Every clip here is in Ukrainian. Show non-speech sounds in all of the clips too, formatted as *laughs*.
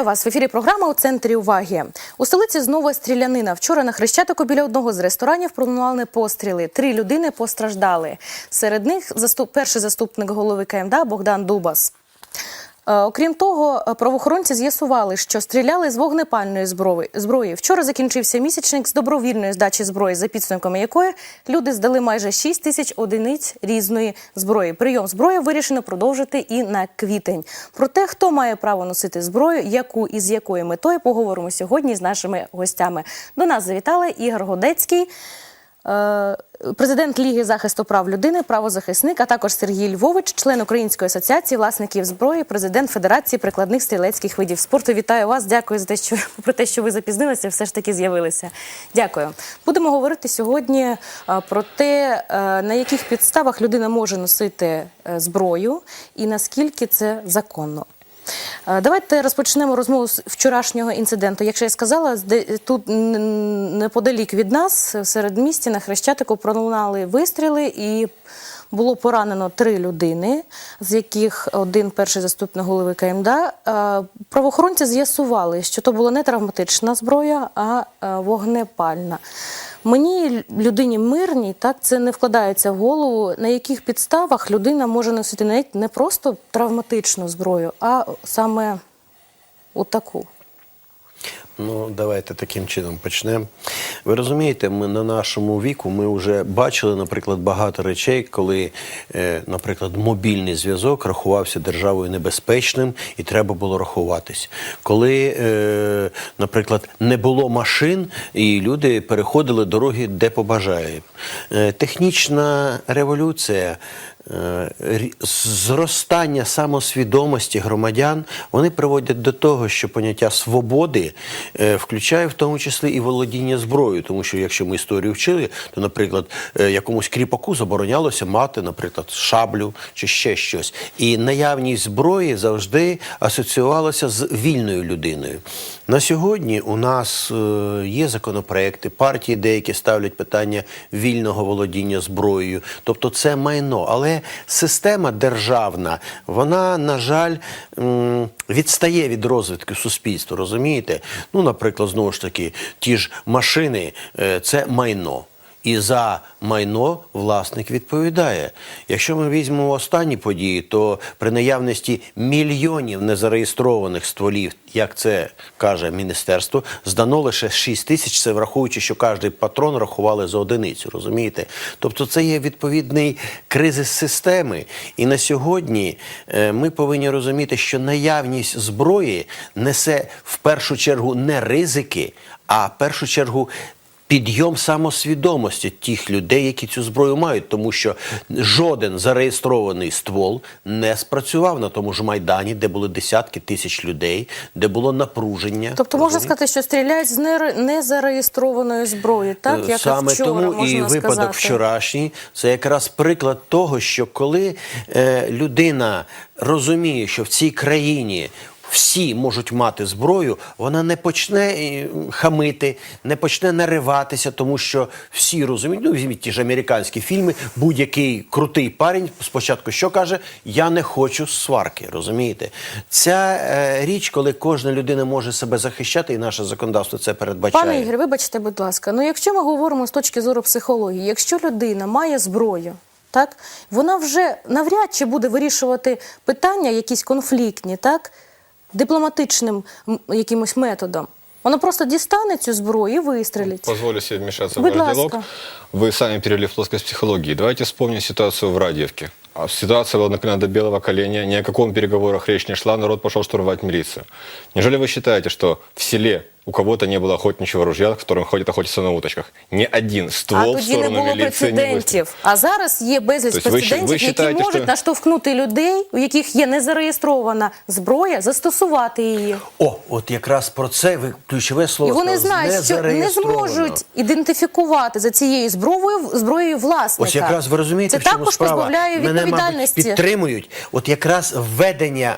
Вітаю вас в ефірі. Програма у центрі уваги. У столиці знову стрілянина. Вчора на хрещатику біля одного з ресторанів пролунали постріли. Три людини постраждали. Серед них заступ... перший заступник голови КМДА Богдан Дубас. Е, Окрім того, е, правоохоронці з'ясували, що стріляли з вогнепальної зброї. зброї. Вчора закінчився місячник з добровільної здачі зброї, за підсумками якої люди здали майже 6 тисяч одиниць різної зброї. Прийом зброї вирішено продовжити і на квітень. Про те, хто має право носити зброю, яку і з якою метою, поговоримо сьогодні з нашими гостями. До нас завітали Ігор Годецький. Е, Президент Ліги захисту прав людини, правозахисник, а також Сергій Львович, член Української асоціації власників зброї, президент Федерації прикладних стрілецьких видів спорту. Вітаю вас. Дякую за те, що *laughs* про те, що ви запізнилися, все ж таки з'явилися. Дякую. Будемо говорити сьогодні е, про те, е, на яких підставах людина може носити зброю і наскільки це законно. Е, Давайте розпочнемо розмову з вчорашнього інциденту. Якщо я сказала, тут неподалік від нас, в середмісті, на Хрещатику пролунали вистріли і було поранено три людини, з яких один перший заступник голови КМДА. Е, Правоохоронці з'ясували, що то була не травматична зброя, а е, вогнепальна. Мені, людині мирній, так це не вкладається в голову, на яких підставах людина може носити навіть не просто травматичну зброю, а саме отаку. Ну, давайте таким чином почнемо. Ви розумієте, ми на нашому віку ми вже бачили, наприклад, багато речей, коли, е, наприклад, мобільний зв'язок рахувався державою небезпечним і треба було рахуватись. Коли, е, наприклад, не було машин, і люди переходили дороги, де побажають. Е, технічна революція. Е, Зростання самосвідомості громадян вони приводять до того, що поняття свободи е, включає в тому числі і володіння зброєю. Тому що якщо ми історію вчили, то, наприклад, е, якомусь кріпаку заборонялося мати, наприклад, шаблю чи ще щось. І наявність зброї завжди асоціювалася з вільною людиною. На сьогодні у нас е, є законопроекти, партії деякі ставлять питання вільного володіння зброєю, тобто це майно. Але система державна, вона, на жаль, відстає від розвитку суспільства, розумієте? Ну, наприклад, знову ж таки, ті ж машини е, це майно. І за майно власник відповідає. Якщо ми візьмемо останні події, то при наявності мільйонів незареєстрованих стволів, як це каже міністерство, здано лише 6 тисяч, це враховуючи, що кожен патрон рахували за одиницю. Розумієте? Тобто це є відповідний кризис системи. І на сьогодні е, ми повинні розуміти, що наявність зброї несе в першу чергу не ризики, а в першу чергу підйом самосвідомості тих людей, які цю зброю мають, тому що жоден зареєстрований ствол не спрацював на тому ж майдані, де були десятки тисяч людей, де було напруження. Тобто можна Розумієте? сказати, що стріляють з незареєстрованої зброї, так як Саме вчора тому можна і випадок сказати. вчорашній це якраз приклад того, що коли е, людина розуміє, що в цій країні. Всі можуть мати зброю, вона не почне е, хамити, не почне нариватися, тому що всі розуміють. Ну, візьміть ті ж американські фільми. Будь-який крутий парень спочатку що каже: Я не хочу сварки. Розумієте? Ця е, річ, коли кожна людина може себе захищати, і наше законодавство це передбачає. Пане Ігор, вибачте, будь ласка. Ну, якщо ми говоримо з точки зору психології, якщо людина має зброю, так вона вже навряд чи буде вирішувати питання, якісь конфліктні, так дипломатичним м, якимось методом. Вона просто дістане цю зброю і вистрілить. Позволю себе вмешаться в Будь ваш ласка. диалог. Вы сами перевели в плоскость психологии. Давайте вспомним ситуацию в Радиевке. А Ситуация была накрыта до белого коленя, ни о каком переговорах речь не шла, народ пошел штурмовать милицию. Неужели вы считаете, что в селе у кого-то не было охотничьего ружья, которым ходят охотиться на уточках? Ни один А ствол в тоді не сторону було милиции не выстрелил. прецедентів. А зараз є безліч Тобто ви щ- прецедентів, ви які считаєте, можуть що- наштовхнути людей, у яких є незареєстрована зброя, застосувати її. О, от якраз про це ви ключове слово І вони сказали, знають, що не «незареєстровано». зможуть ідентифікувати за цією зброєю зброєю власника. Ось якраз ви розумієте, це в чому також справа. позбавляє Мене, мабуть, відповідальності. підтримують. От якраз введення е,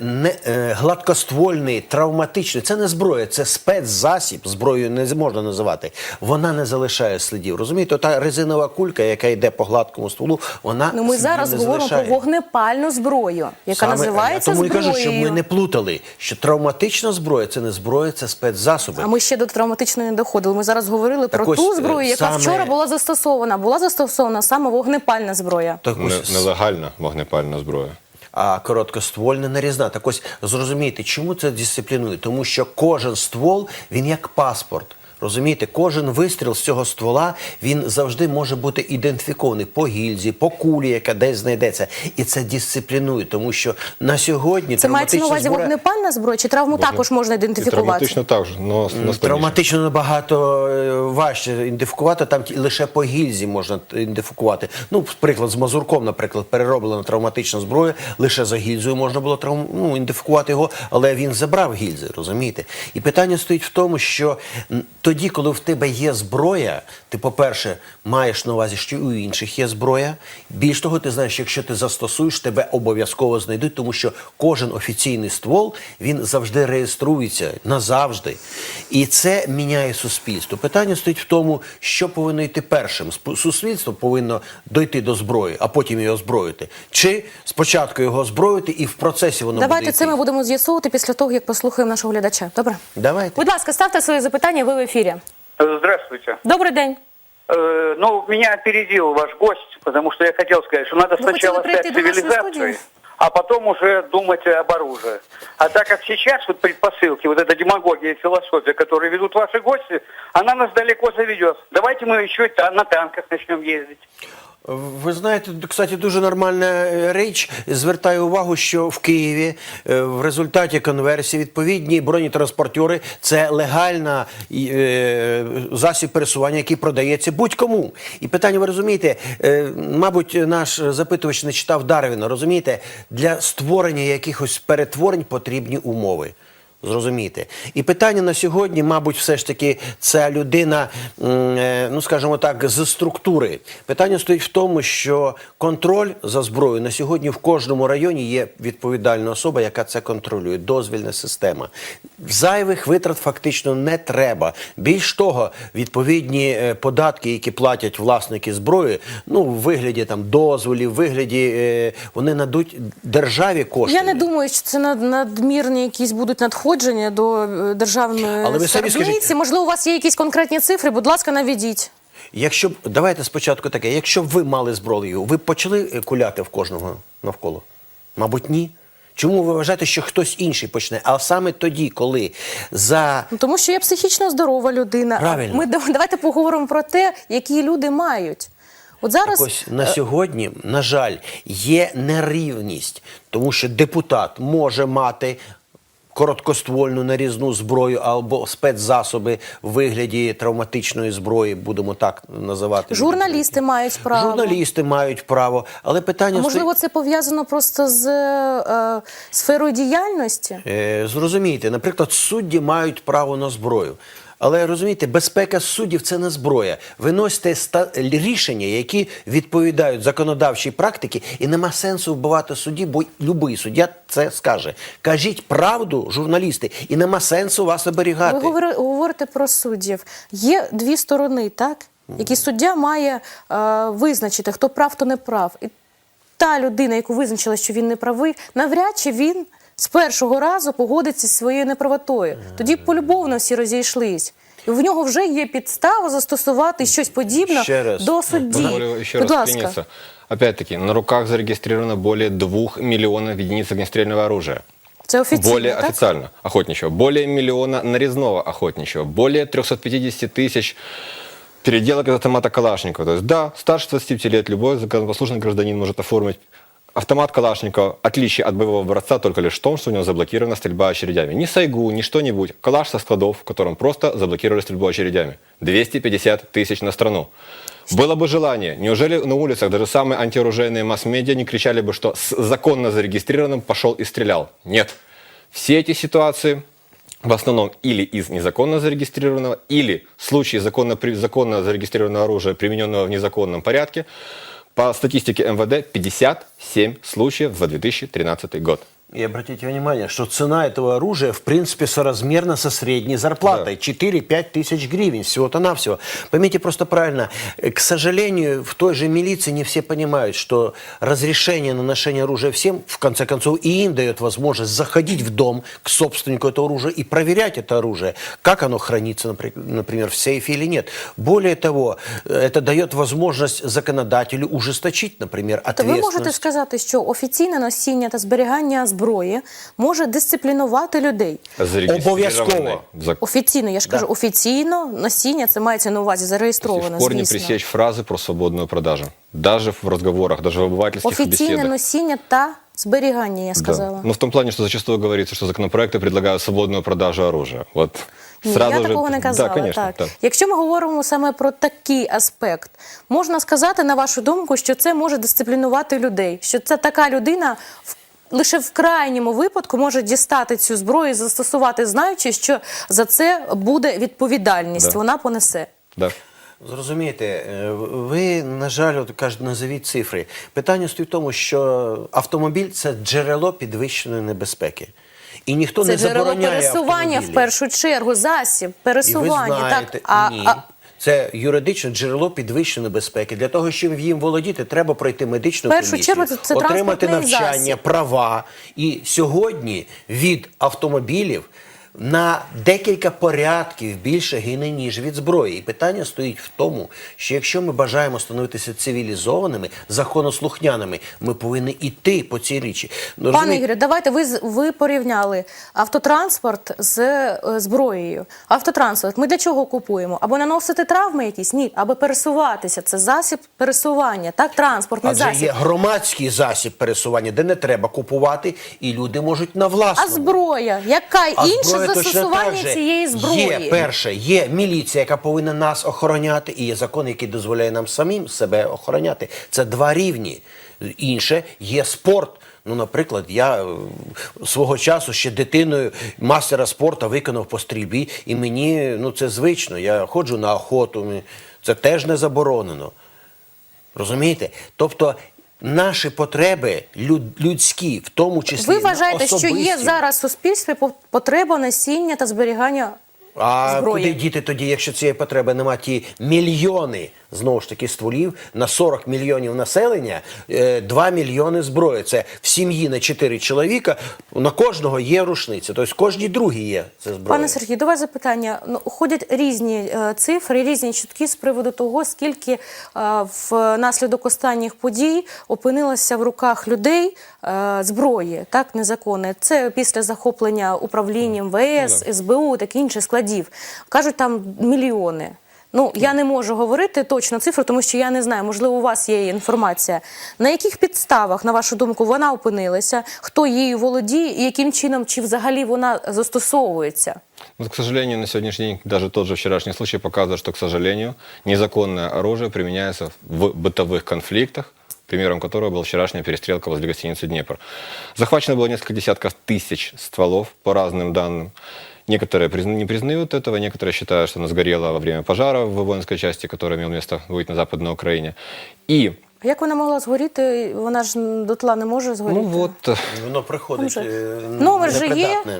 не, е, гладкоствольний, травматичний, це не зброя, це спецзасіб, зброєю не можна називати. Вона не залишає слідів. Розумієте, та резинова кулька, яка йде по гладкому стволу, вона Ну, ми зараз не говоримо залишає. про вогнепальну зброю, яка Саме, називається я тому і зброєю. кажу, щоб ми не плутали, що травматична зброя це не зброя, це спецзасоби. А ми ще до травматичної не доходили. Ми зараз говорили про ось, ту е, зброю, яка саме- вчора була застосована. Була застосована саме вогнепальна зброя. Так Не- ось, Нелегальна вогнепальна зброя. А короткоствольна нарізна. Так ось зрозумійте, чому це дисциплінує? Тому що кожен ствол він як паспорт. Розумієте, кожен вистріл з цього ствола він завжди може бути ідентифікований по гільзі, по кулі, яка десь знайдеться, і це дисциплінує, тому що на сьогодні Це мається на увазі зброя- вогнепальна зброя, чи травму також можна ідентифікувати? травматично також, но на. Травматично набагато е, важче ідентифікувати, там лише по гільзі можна ідентифікувати. Ну, приклад з Мазурком, наприклад, перероблена травматична зброя, лише за гільзою можна було травм... ну, ідентифікувати його, але він забрав гільзи, розумієте? І питання стоїть в тому, що м, тоді, коли в тебе є зброя, ти, по-перше, маєш на увазі, що і у інших є зброя. Більш того, ти знаєш, якщо ти застосуєш, тебе обов'язково знайдуть, тому що кожен офіційний ствол він завжди реєструється назавжди. І це міняє суспільство. Питання стоїть в тому, що повинно йти першим. Суспільство повинно дойти до зброї, а потім її озброїти. Чи спочатку його озброїти і в процесі воно Давайте буде це ми будемо з'ясовувати після того, як послухаємо нашого глядача. Добре? Давайте. Будь ласка, ставте свої запитання, ви в ефірі. Э, Здравствуйте. Добрий день. Э, Ну, меня опередил ваш гость, потому что я хотел сказать, что надо Вы сначала стать цивилизацией, а потом уже думать об оружии. А так как сейчас вот предпосылки, вот эта демагогия и философия, которые ведут ваши гости, она нас далеко заведет. Давайте мы еще на танках начнем ездить. Ви знаєте, кстати, дуже нормальна е, річ. Звертаю увагу, що в Києві е, в результаті конверсії відповідні бронетранспортери це легальна е, засіб пересування, який продається будь-кому. І питання, ви розумієте, мабуть, наш запитувач не читав Дарвіна. Розумієте, для створення якихось перетворень потрібні умови. Зрозумієте. І питання на сьогодні, мабуть, все ж таки, ця людина, е, ну скажімо так, з структури. Питання стоїть в тому, що контроль за зброєю на сьогодні в кожному районі є відповідальна особа, яка це контролює, дозвільна система. Зайвих витрат фактично не треба. Більш того, відповідні е, податки, які платять власники зброї, ну в вигляді там дозволів, вигляді е, вони надуть державі кошти. Я не думаю, що це над- надмірні якісь будуть надходження до е, державної Але ви самі скарбниці. скажіть- Можливо, у вас є якісь конкретні цифри, будь ласка, наведіть. Якщо б давайте спочатку таке, якщо б ви мали зброю, ви б почали е, куляти в кожного навколо? Мабуть, ні. Чому ви вважаєте, що хтось інший почне? А саме тоді, коли за Ну, тому що я психічно здорова людина. Правильно. Ми да- давайте поговоримо про те, які люди мають. От зараз ось на сьогодні, на жаль, є нерівність, тому що депутат може мати короткоствольну нарізну зброю або спецзасоби в вигляді травматичної зброї, будемо так називати. журналісти мають право. Журналісти мають право, але питання А можливо, це пов'язано просто з е, сферою діяльності? Е, Зрозумійте, наприклад, судді мають право на зброю. Але розумієте, безпека суддів це не зброя. Виносьте ста- рішення, які відповідають законодавчій практиці, і нема сенсу вбивати судді, бо будь-який суддя це скаже. Кажіть правду, журналісти, і нема сенсу вас оберігати. Ви говори- говорите про суддів. Є дві сторони, так? Які суддя має е, визначити, хто прав, хто не прав. І та людина, яку визначила, що він не правий, навряд чи він з першого разу погодиться зі своєю неправотою. Тоді полюбовно всі розійшлись. І в нього вже є підстава застосувати щось подібне Ще раз. до судді. Позволю еще Будь раз ласка. вклиниться. Опять-таки, на руках зарегистрировано более 2 миллионов единиц огнестрельного оружия. Це офіційно, более так? официально охотничьего, более миллиона нарезного охотничьего, более 350 тысяч переделок из автомата Калашникова. То есть, да, старше 25 лет любой законопослушный гражданин может оформить автомат Калашникова. Отличие от боевого образца только лишь в том, что у него заблокирована стрельба очередями. Ни Сайгу, ни что-нибудь. Калаш со складов, в котором просто заблокировали стрельбу очередями. 250 тысяч на страну. Было бы желание, неужели на улицах даже самые антиоружейные масс-медиа не кричали бы, что с законно зарегистрированным пошел и стрелял? Нет. Все эти ситуации в основном или из незаконно зарегистрированного, или в случае законно, законно зарегистрированного оружия, примененного в незаконном порядке, по статистике МВД 57 случаев за 2013 год. И обратите внимание, что цена этого оружия, в принципе, соразмерна со средней зарплатой. 4-5 тысяч гривен, всего-то навсего. Поймите просто правильно, э, к сожалению, в той же милиции не все понимают, что разрешение на ношение оружия всем, в конце концов, и им дает возможность заходить в дом к собственнику этого оружия и проверять это оружие, как оно хранится, напри- например, в сейфе или нет. Более того, э, это дает возможность законодателю ужесточить, например, То ви ответственность. можете сказати, що офіційне носіння та зберігання зброї може дисциплінувати людей. Обов'язково. в зак- Офіційно, я ж кажу, офіційно носіння це мається на увазі И в зареєстровано. корне звісно. пресечь фразы про свободную продажу. Даже в разговорах, даже в обывательских Офіційне беседах. носіння та зберігання, я сказала. Да. Ну, в том плане, что зачастую говорится, что законопроекты предлагают свободную продажу оружия. Вот Ні, сразу я же... такого не казала. Да, конечно. так. так. Якщо ми говоримо саме про такий аспект, можна сказати, на вашу думку, що це може дисциплінувати людей, що це така людина в. Лише в крайньому випадку може дістати цю зброю і застосувати, знаючи, що за це буде відповідальність. Да. Вона понесе. Да. Зрозумієте, е, ви, на жаль, от кажуть, назовіть цифри. Питання стоїть в тому, що автомобіль це джерело підвищеної небезпеки. І ніхто Це не джерело забороняє пересування в першу чергу, засіб І ви пересування. знаєте, так, а, ні. а Це юридичне джерело підвищеної безпеки. Для того, щоб їм володіти, треба пройти медичну першу комісію, чергу це отримати навчання, засіб. права. І сьогодні від автомобілів на декілька порядків більше гине, ніж від зброї. І питання стоїть в тому, що якщо ми бажаємо становитися цивілізованими, законослухняними, ми повинні йти по цій річі. Ну, Пане Ігорю, давайте ви ви порівняли автотранспорт з е, зброєю. Автотранспорт ми для чого купуємо? Або наносити травми якісь? Ні, аби пересуватися. Це засіб пересування, так транспортний Адже засіб. є громадський засіб пересування, де не треба купувати, і люди можуть на А власному. зброя, яка А інше зброя точно застосування так же. цієї зброї? Є перше, є міліція, яка повинна нас охороняти, і є закон, який дозволяє нам самим себе охороняти. Це два рівні. Інше є спорт. Ну, наприклад, я е, свого часу ще дитиною мастера спорту виконав по стрільбі, і мені ну це звично. Я ходжу на охоту, це теж не заборонено. Розумієте? Тобто наші потреби люд- людські, в тому числі Ви вважаєте, що є зараз в суспільстві по- потреба носіння та зберігання А зброї? куди діти тоді, якщо цієї потреби нема ті мільйони знову ж таки стволів на 40 мільйонів населення, е, 2 мільйони зброї. Це в сім'ї на 4 чоловіка. На кожного є рушниця. Тобто кожній другій є це зброя. Пане Сергію, до вас запитання. Ну, ходять різні е, цифри, різні чутки з приводу того, скільки е, внаслідок останніх подій опинилося в руках людей е, зброї, так, незаконне. Це після захоплення управлінням ВС, СБУ, так інших складів. Кажуть, там мільйони. Ну, я не можу говорити точно цифру, тому що я не знаю, можливо, у вас є інформація. На яких підставах, на вашу думку, вона опинилася, хто її володіє і яким чином, чи взагалі вона застосовується? Вот, к сожалению, на сегодняшний день даже тот же вчерашний случай показывает, что, к сожалению, незаконное оружие применяется в бытовых конфликтах, примером которого была вчерашняя перестрелка возле гостиницы «Днепр». Захвачено было несколько десятков тысяч стволов, по разным данным. Некоторые призна- не признают этого, некоторые считают, что она сгорела во время пожара в воинской части, который имел место быть на Западной Украине. И, А Як вона могла згоріти? Вона ж дотла не може згоріти. ну вот, э, Воно приходить Там же- е, Номер же є. непридатне.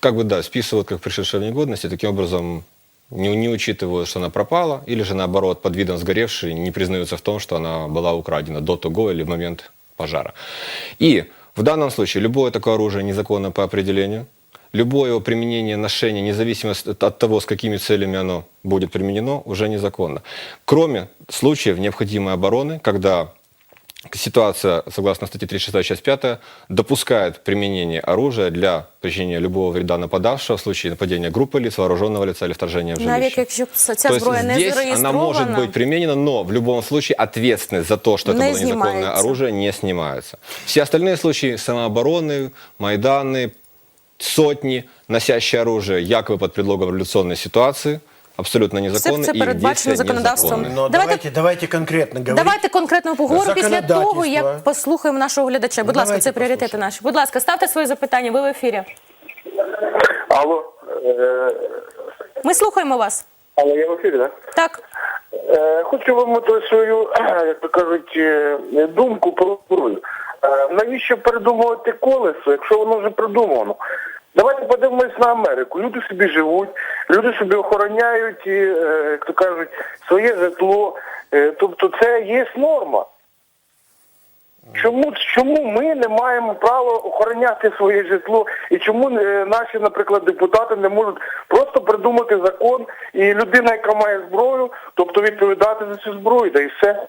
как бы, да, списывают как пришедшая в негодность, и таким образом не, не учитывают, что она пропала, или же наоборот, под видом сгоревшей, не признаются в том, что она была украдена до того или в момент пожара. И в данном случае любое такое оружие незаконно по определению, любое его применение, ношение, независимо от того, с какими целями оно будет применено, уже незаконно. Кроме случаев необходимой обороны, когда ситуация, согласно статье 36, часть 5, допускает применение оружия для причинения любого вреда нападавшего в случае нападения группы лиц, вооруженного лица или вторжения в жилище. То есть здесь она может быть применена, но в любом случае ответственность за то, что это было незаконное оружие, не снимается. Все остальные случаи самообороны, Майданы, сотни, носящие оружие якобы под предлогом революционной ситуации, абсолютно незаконны. це и их передбачено действия законодавством. незаконны. Ну, Давайте- давайте, давайте конкретно говорити. Давайте конкретно поговоримо після того, Законодательство. як послухаємо нашого глядача. Будь ласка, Давайте це пріоритети послухаємо. наші. Будь ласка, ставте свої запитання. Ви в ефірі. Алло, е, Ми слухаємо вас. алло, я в ефірі, так? Так. Е, хочу вимотати свою, *clears throat* як то кажуть, е, думку про зброю. Е, Навіщо передумувати колесо, якщо воно вже придумано? Давайте подивимось на Америку. Люди собі живуть, люди собі охороняють, е, як то кажуть, своє житло. Е, Тобто це є норма. Чому, чому ми не маємо права охороняти своє житло? І чому наші, наприклад, депутати не можуть просто придумати закон, і людина, яка має зброю, тобто відповідати за цю зброю, да і все.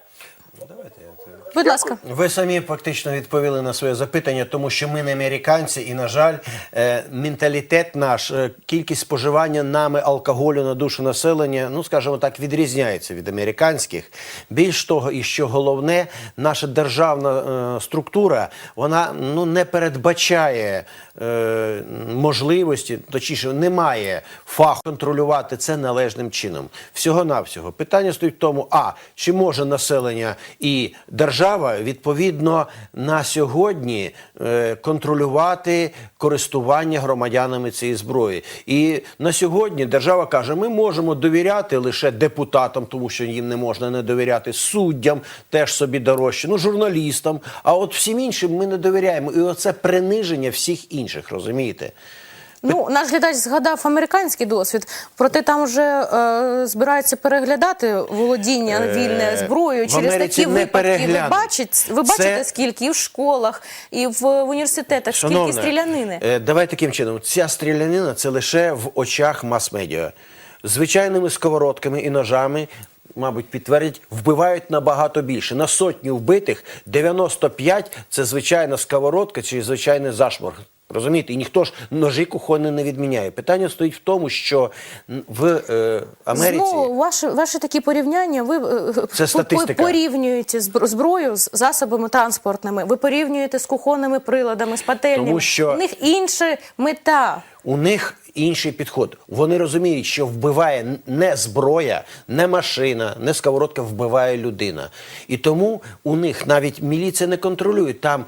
Будь ласка. Ви самі фактично відповіли на своє запитання, тому що ми не американці, і на жаль, е, менталітет наш, е, кількість споживання нами алкоголю на душу населення, ну скажімо так, відрізняється від американських. Більш того, і що головне, наша державна е, структура вона ну не передбачає е, можливості, точніше, немає фаху контролювати це належним чином. Всього навсього питання стоїть в тому: а чи може населення і держава відповідно на сьогодні е, контролювати користування громадянами цієї зброї? І на сьогодні держава каже: ми можемо довіряти лише депутатам, тому що їм не можна не довіряти суддям, теж собі дорожче, ну журналістам. А от всім іншим ми не довіряємо. І оце приниження всіх інших, розумієте? Ну, наш глядач згадав американський досвід, проте там вже е, збираються переглядати володіння вільне зброєю Е, через такі не випадки. Ви переглянуть. бачите, ви бачите, Це- скільки і в школах, і в, в університетах, скільки стрілянини. е, Давай таким чином. Ця стрілянина це лише в очах мас-медіа. Звичайними сковородками і ножами, мабуть, підтвердять, вбивають набагато більше. На сотню вбитих 95 – це звичайна сковородка чи звичайний зашморг. Розумієте, і ніхто ж ножі кухонні не відміняє. Питання стоїть в тому, що в е, Америці Знову ваші, ваші такі порівняння. Ви е, Це статистика. порівнюєте зброю з засобами транспортними. Ви порівнюєте з кухонними приладами, з пательнями. Тому що- У них інша мета. У них інший підход. Вони розуміють, що вбиває не зброя, не машина, не сковородка, вбиває людина. І тому у них навіть міліція не контролює. Там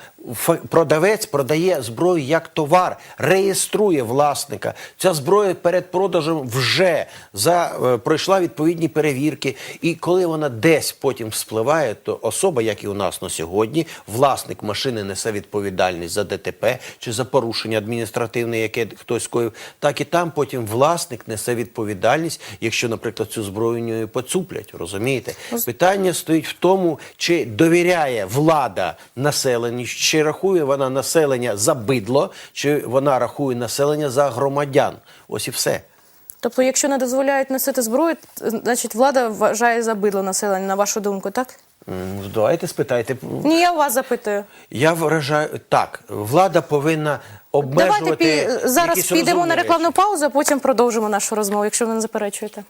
продавець продає зброю як товар, реєструє власника. Ця зброя перед продажем вже за, е, пройшла відповідні перевірки. І коли вона десь потім спливає, то особа, як і у нас на сьогодні, власник машини несе відповідальність за ДТП чи за порушення адміністративне, яке хтось скоїв, так і там потім власник несе відповідальність, якщо, наприклад, цю зброю нього поцуплять. Розумієте? Питання стоїть в тому, чи довіряє влада населенню, чи рахує вона населення за бидло, чи вона рахує населення за громадян. Ось і все. Тобто, якщо не дозволяють носити зброю, значить влада вважає за бидло населення, на вашу думку, так? Давайте спитайте. Ні, я вас запитую. Я вважаю так. Влада повинна обмежувати. Давайте пі... зараз підемо на речі. рекламну паузу, а потім продовжимо нашу розмову, якщо ви не заперечуєте.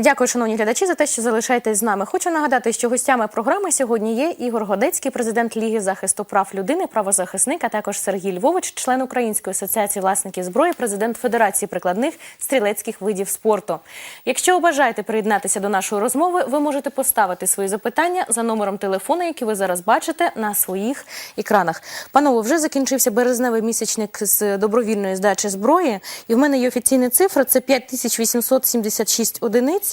Дякую, шановні глядачі, за те, що залишаєтесь з нами. Хочу нагадати, що гостями програми сьогодні є Ігор Годецький, президент Ліги захисту прав людини, правозахисник, а також Сергій Львович, член Української асоціації власників зброї, президент Федерації прикладних стрілецьких видів спорту. Якщо бажаєте приєднатися до нашої розмови, ви можете поставити свої запитання за номером телефону, який ви зараз бачите на своїх екранах. Панове, вже закінчився березневий місячник з добровільної здачі зброї, і в мене є офіційна цифра: це 5876 одиниць.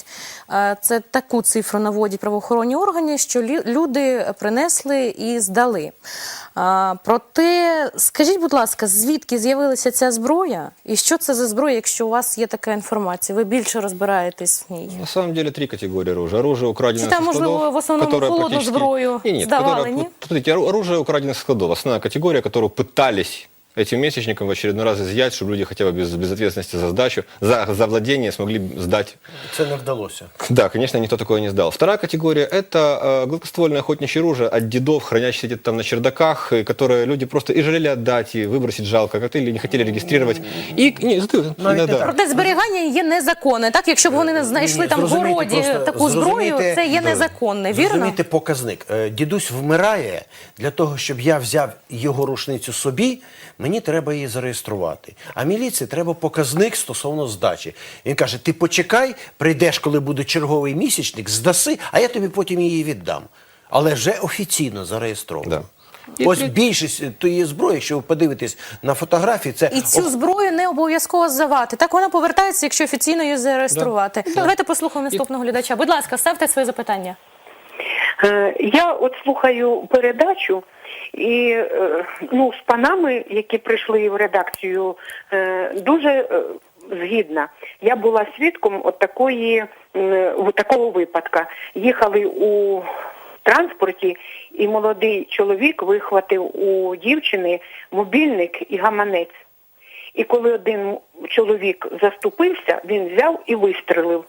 Е, Це таку цифру наводять правоохоронні органи, що люди принесли і здали. Проте, скажіть, будь ласка, звідки з'явилася ця зброя, і що це за зброя, якщо у вас є така інформація? Ви більше розбираєтесь в ній? На самом деле три категории оружия. Оружие украденное Чи там, можливо, в основному холодну практически- зброю сдавали, которое- Смотрите, оружие украденное со складов. Основная категория, которую пытались этим месячником в очередной раз изъять, чтобы люди хотя бы без, без ответственности за сдачу, за, за владение смогли сдать Це не вдалося. Да, конечно, никто такое не сдал. Вторая категория – это э, гладкоствольное охотничье оружие от дедов, хранящиеся где-то там на чердаках, и которые люди просто и жалели отдать, и выбросить жалко, как-то или не хотели регистрировать. И, не, задаю, Навіть не да. так. Проте зберігання є незаконне. Так, якщо б вони не знайшли Ні, там в зрозумійте городі просто, таку зброю, зрозумійте, це є да. незаконне, вірно? Зрозумійте показник. Е, Дідусь вмирає для того, щоб я взяв його рушницю собі, мені треба її зареєструвати. А міліції треба показник стосовно здачі. Він каже: ти почекай, прийдеш, коли буде черговий місячник, здаси, а я тобі потім її віддам. Але вже офіційно зареєстровано. Да. Ось більшість тієї зброї, якщо ви подивитесь на фотографії, це І цю зброю не обов'язково здавати. Так вона повертається, якщо офіційно її зареєструвати. Давайте послухаємо наступного глядача. Будь ласка, ставте своє запитання. Е, Я от слухаю передачу, і е, ну, з панами, які прийшли в редакцію, е, дуже е, згідна. Я була свідком от такої, в такого випадка. Їхали у транспорті, і молодий чоловік вихватив у дівчини мобільник і гаманець. І коли один чоловік заступився, він взяв і вистрелив.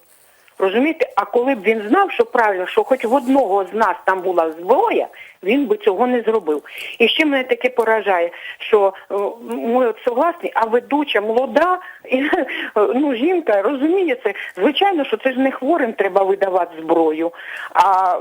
Розумієте, а коли б він знав, що правильно, що хоч в одного з нас там була зброя, він би цього не зробив. І ще мене таке поражає, що е, ми от согласні, а ведуча молода, і, *laughs* ну жінка розуміє це. Звичайно, що це ж не хворим треба видавати зброю. А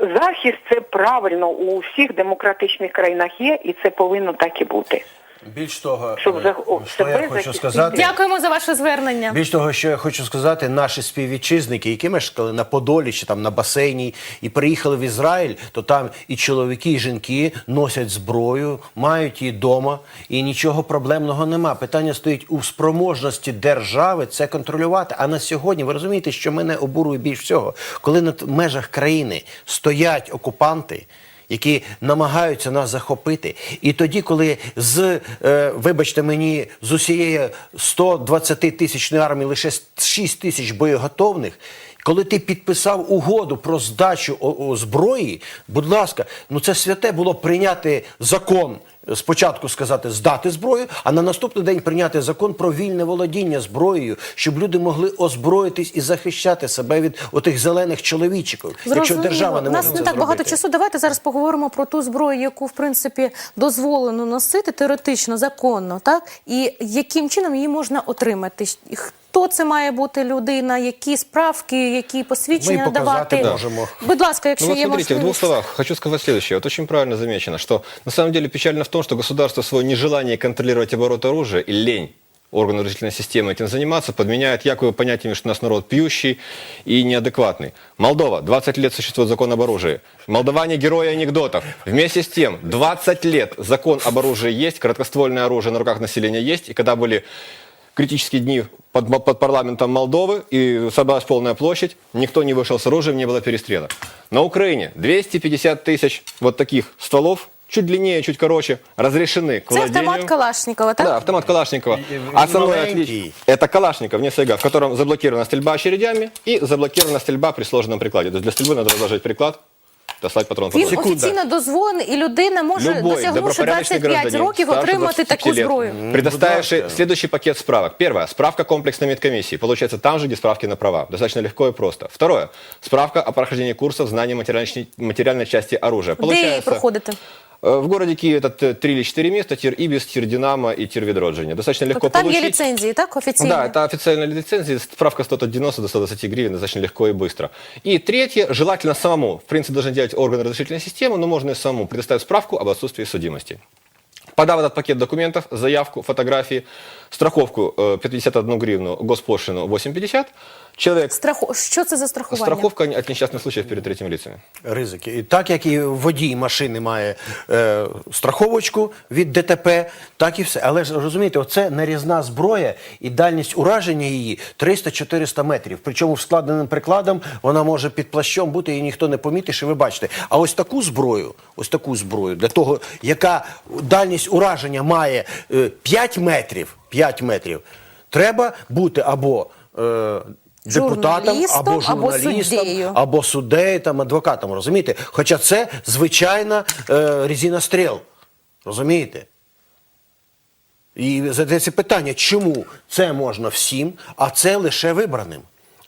захист це правильно у всіх демократичних країнах є, і це повинно так і бути. Більш того, Щоб е, що я хочу сказати. Дякуємо за ваше звернення. Більш того, що я хочу сказати, наші співвітчизники, які мешкали на Подолі чи там на басейні і приїхали в Ізраїль, то там і чоловіки, і жінки носять зброю, мають її вдома, і нічого проблемного нема. Питання стоїть у спроможності держави це контролювати. А на сьогодні ви розумієте, що мене обурує більш всього, коли на межах країни стоять окупанти які намагаються нас захопити. І тоді, коли з, е, вибачте мені, з усієї 120 тисячної армії лише 6 тисяч боєготовних, коли ти підписав угоду про здачу зброї, будь ласка, ну це святе було прийняти закон. Спочатку сказати здати зброю, а на наступний день прийняти закон про вільне володіння зброєю, щоб люди могли озброїтись і захищати себе від отих зелених чоловічиків. Якщо держава не нас не так багато зробити. часу. Давайте зараз поговоримо про ту зброю, яку в принципі дозволено носити теоретично, законно, так і яким чином її можна отримати. І Хто це має бути людина, які справки, які посвідчення Ми показати давати? можемо. Будь ласка, якщо Ну вот є смотрите, в двух можливість. словах хочу сказать следующее. Вот очень правильно замечено, что на самом деле печально в том, что государство свое нежелание контролировать оборот оружия и лень органов разрешительной системы этим заниматься подменяет якобы понятиями, что у нас народ пьющий и неадекватный. Молдова, 20 лет существует закон об оружии. Молдаване герои анекдотов. Вместе с тем, 20 лет закон об оружии есть, короткоствольное оружие на руках населения есть, и когда были критические дни под, под парламентом Молдовы, и собралась полная площадь, никто не вышел с оружием, не было перестрелок. На Украине 250 тысяч вот таких стволов, чуть длиннее, чуть короче, разрешены к Це владению. автомат Калашникова, так? Да, автомат Калашникова. Маленький. отличие – это Калашников, не Сайга, в котором заблокирована стрельба очередями и заблокирована стрельба при сложенном прикладе. То есть для стрельбы надо разложить приклад, достать патрон. Він Секунда. офіційно дозволений, і людина може, Любой досягнувши 25 років, отримати таку лет, зброю. Предоставивши Будь следующий пакет справок. Первое. Справка комплексной медкомиссии. Получается там же, где справки на права. Достаточно легко и просто. Второе. Справка о прохождении курсов знаний материальной, материальной части оружия. Де її Получается, э, в городе Киеве это т- три или четыре места. Тир Ибис, Тир Динамо и Тир Ведроджине. Достаточно легко Тобто там є получить. ліцензії, так? Офіційні? Да, это официальная лицензия, справка стоит от 90 до 120 гривен, достаточно легко и быстро. И третье, желательно самому, в принципе, должен делать орган разрешительной системы, но можно и самому предоставить справку об отсутствии судимости. Подав этот пакет документов, заявку, фотографии, страховку э, 51 гривну, госпошлину 8,50, человек... Страху... Що це за страхування? Страховка от несчастных случаев перед третьими лицами. ризики. І так як і водій машини має е, страховочку від ДТП, так і все. Але ж розумієте, оце нарізна зброя і дальність ураження її 300-400 метрів. Причому складеним прикладом вона може під плащом бути і ніхто не помітиш, і ви бачите. А ось таку зброю, ось таку зброю, для того, яка дальність ураження має е, 5 метрів, 5 метрів, треба бути або. Е, Депутатом Журналістом, або або журналістом, суддею. або суддею, там, адвокатом, розумієте? Хоча це звичайна е, резина стріл. Розумієте? І задається питання, чому це можна всім, а це лише вибраним?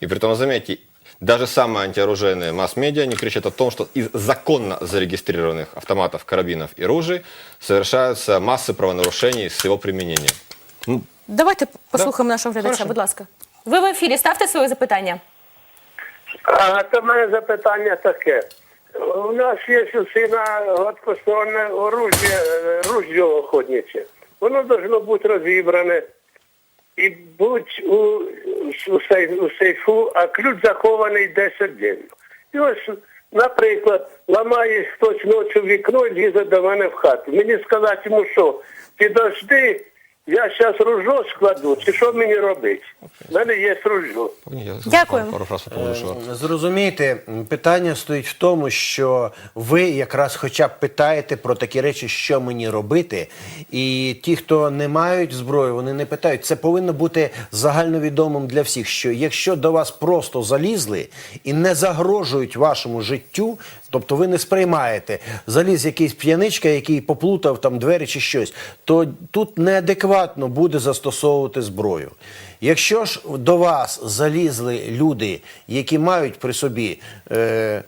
И при том, заметьте, даже самые антиоружейные масс-медиа не кричат о том, что из законно зарегистрированных автоматов, карабинов и ружей совершаются массы правонарушений с его применением. Ну, Давайте послухаємо нашого глядача, Хорошо. будь ласка. Ви в ефірі, ставте своє запитання. А то в мене запитання таке. У нас є у сина гладкоствольне оружие, ружье охотниче. Воно должно бути розібране і бути у, у, сей- у сейфу, а ключ захований 10 днів. І ось Наприклад, ламає хтось ночі вікно і лізе до мене в хату. Мені сказати йому, що підожди, я зараз ружо складу, чи що мені робити? У мене є ружо. Дякую. Что Зрозумійте, питання стоїть в тому, що ви якраз хоча б питаєте про такі речі, що мені робити. І ті, хто не мають зброї, вони не питають. Це повинно бути загальновідомим для всіх, що якщо до вас просто залізли і не загрожують вашому життю, тобто ви не сприймаєте, заліз якийсь п'яничка, який поплутав там двері чи щось, то тут неадекватно буде застосовувати зброю. Якщо ж до вас залізли люди, які мають при собі е,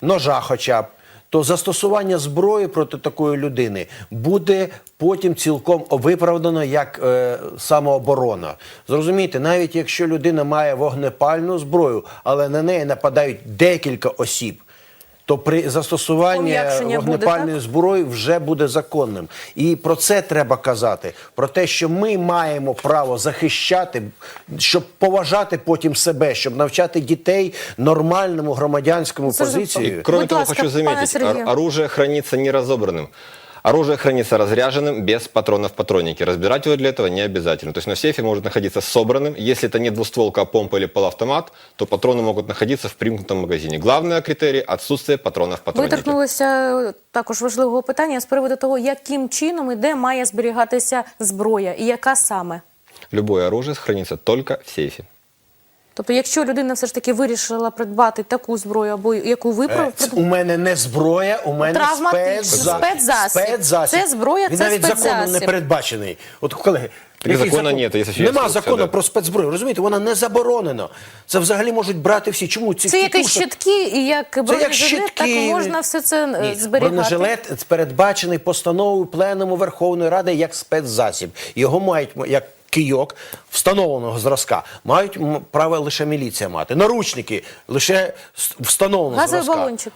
ножа хоча б, то застосування зброї проти такої людини буде потім цілком виправдано як е, самооборона. Зрозумійте, навіть якщо людина має вогнепальну зброю, але на неї нападають декілька осіб. То при застосуванні вогнепальної буде, зброї вже буде законним. І про це треба казати. Про те, що ми маємо право захищати, щоб поважати потім себе, щоб навчати дітей нормальному громадянському позиції. позицію. Кроме того, ласка, хочу замітити, оружие храниться не разобранным. Оружие хранится разряженным, без патронов в патроннике. Разбирать его для этого не обязательно. То есть на сейфе может находиться собранным. Если это не двустволка, а помпа или полуавтомат, то патроны могут находиться в примкнутом магазине. Главный критерий – отсутствие патронов в Ви патроннике. торкнулися також важливого питання з приводу того, яким чином і де має зберігатися зброя, і яка саме. Любое оружие хранится только в сейфе. Тобто, якщо людина все ж таки вирішила придбати таку зброю або яку ви Е, це У мене не зброя, у мене Травматична, спецза... спецзасіб. спецзасіб. Це зброя, Він це навіть законом не спецзасіб. передбачений. От колеги. Який закону закон? нет, є Нема інструкція, закону да. про спецзброю. Розумієте, вона не заборонена. Це взагалі можуть брати всі. Чому ці це якісь тітушок- щитки, і як як бронежилет, так щитки. можна все це е, Ні, зберігати. Бронежилет передбачений постановою Пленуму Верховної Ради як спецзасіб. Його мають як кийок встановленого зразка. Мають право лише міліція мати. Наручники лише встановленого Газовий зразка. балончик.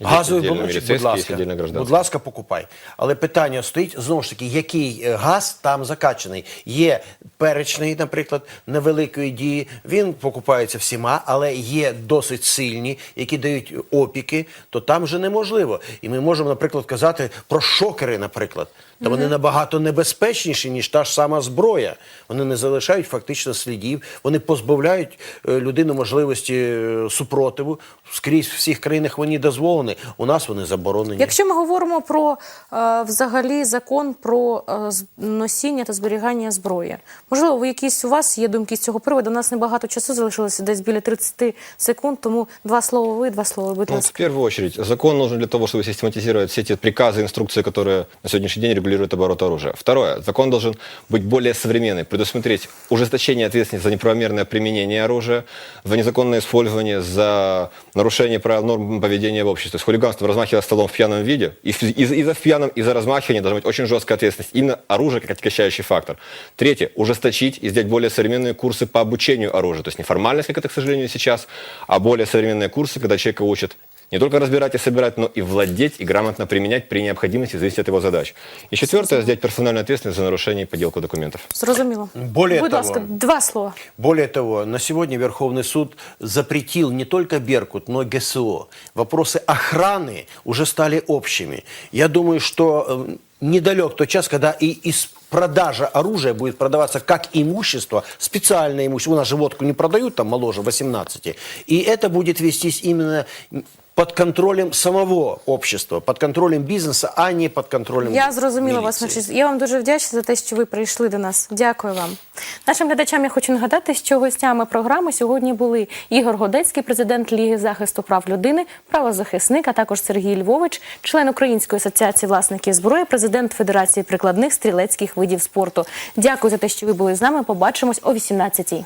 Газовий балончик, будь ласка. Будь ласка, покупай. Але питання стоїть знову ж таки, який е, газ там закачаний. Є перечний, наприклад, невеликої дії. Він покупається всіма, але є досить сильні, які дають опіки, то там вже неможливо. І ми можемо, наприклад, казати про шокери, наприклад. Та вони набагато небезпечніші, ніж та ж сама зброя. Вони не залишають фактично слідів, вони позбавляють е, людину можливості е, супротиву. Скрізь в всіх країнах вони дозволені, у нас вони заборонені. Якщо ми говоримо про е, взагалі закон про е, з- носіння та зберігання зброї, можливо, ви якісь у вас є думки з цього приводу? У нас небагато часу залишилося десь біля 30 секунд, тому два слова ви, два слова, будь Ну, в ласка. первую очередь, закон нужен для того, чтобы систематизировать все эти приказы, инструкции, которые на сегодняшний день регулируют оборот оружия. Второе, закон должен быть более современный, предусмотреть ужесточение ответственности за неправомерное применение оружия, за незаконное использование, за нарушение правил норм поведения в обществе. То есть хулиганство, размахивая столом в пьяном виде, и, и, и за в пьяном, и за размахивание должна быть очень жесткая ответственность. Именно оружие как отягощающий фактор. Третье, ужесточить и сделать более современные курсы по обучению оружия. То есть не формальность, как это, к сожалению, сейчас, а более современные курсы, когда человека учат не только разбирать и собирать, но и владеть и грамотно применять при необходимости, в зависимости от его задач. И четвертое, сделать персональную ответственность за нарушение и подделку документов. Зрозуміло. Более будь того- ласка, два слова. Более того, на сегодня Верховный суд запретил не только Беркут, но и ГСО. Вопросы охраны уже стали общими. Я думаю, что э, недалек тот час, когда и из продажа оружия будет продаваться как имущество, специальное имущество. У нас же водку не продают, там моложе 18. И это будет вестись именно под контролем самого общества, под контролем бизнеса, а не под контролем Я зрозуміла вас. міліції. Значить, я вам дуже вдячна за те, що ви прийшли до нас. Дякую вам. Нашим глядачам я хочу нагадати, що гостями програми сьогодні були Ігор Годецький, президент Ліги захисту прав людини, правозахисник, а також Сергій Львович, член Української асоціації власників зброї, президент Федерації прикладних стрілецьких видів спорту. Дякую за те, що ви були з нами. Побачимось о 18-й.